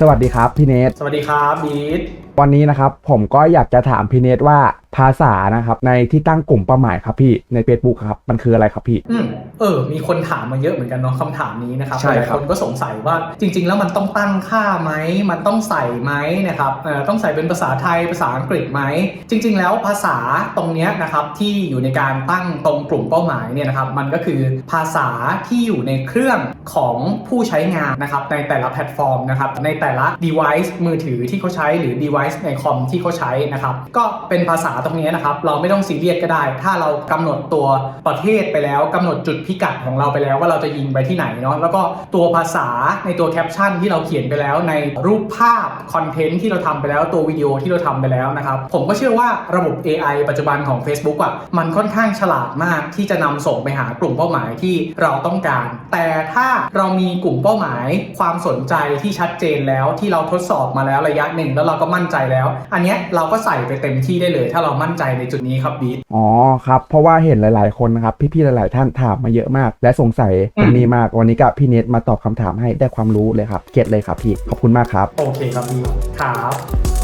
สวัสดีครับพี่เนทสวัสดีครับบีท วันนี้นะครับผมก็อยากจะถามพี่เนทว่าภาษานะครับในที่ตั้งกลุ่มเป้าหมายครับพี่ใน Facebook ครับมันคืออะไรครับพี่ อืมเออ มีคนถามมาเยอะเหมือนกันเนาะคำถามนี้นะครับใช่หลายครับคนก็สงสัยว่าจริง ๆ แล้วมันต้องตั้งค่าไหมมันต้องใส่ไหมนะครับเอ่อต้องใส่เป็นภาษาไทยภาษาอังกฤษไหมจริง ๆ แล้วภาษาตรงเนี้ยนะครับที่อยู่ในการตั้งตรงกลุ่มเป้าหมายเนี่ยนะครับมันก็คือภาษาที่อยู่ในเครื่องของผู้ใช้งานนะครับในแต่ละแพลตฟอร์มนะครับในแต่ละ device มือถือที่เขาใช้หรือ device ในคอมที่เขาใช้นะครับ ก็เป็นภาษาตรงนี้นะครับ เราไม่ต้องซีเรียสก็ได้ ถ้าเรากำหนดตัวประเทศไปแล้วกำหนดจุดพิกัดของเราไปแล้วว่าเราจะยิงไปที่ไหนเนาะแล้วก็ตัวภาษาในตัวแคปชั่นที่เราเขียนไปแล้วในรูปภาพคอนเทนต์ที่เราทำไปแล้วตัววิดีโอที่เราทำไปแล้วนะครับผมก็เชื่อว่าระบบ AI ปัจจุบันของ Facebook อะมันค่อนข้างฉลาดมากที่จะนำส่งไปหากลุ่มเป้าหมายที่เราต้องการ แต่ถ้าเรามีกลุ่มเป้าหมาย ความสนใจที่ชัดเจนแล้วที่เราทดสอบมาแล้วระยะหนึ่ง แล้วเราก็มั่นใจแล้ว อันเนี้ยเราก็ใส่ไปเต็มที่ได้เลย ถ้าเรามั่นใจในจุดนี้ครับบีทอ๋อครับ เพราะว่าเห็นหลาย ๆ คนนะครับ พี่ ๆ หลาย ๆ ท่านถามมาเยอะมาก และสงสัยอืมตรงนี้มากวันนี้กับพี่เนทมาตอบคำถามให้ได้ความรู้เลยครับเก็ตเลยครับพี่ขอบคุณมากครับ โอเคครับบีทครับ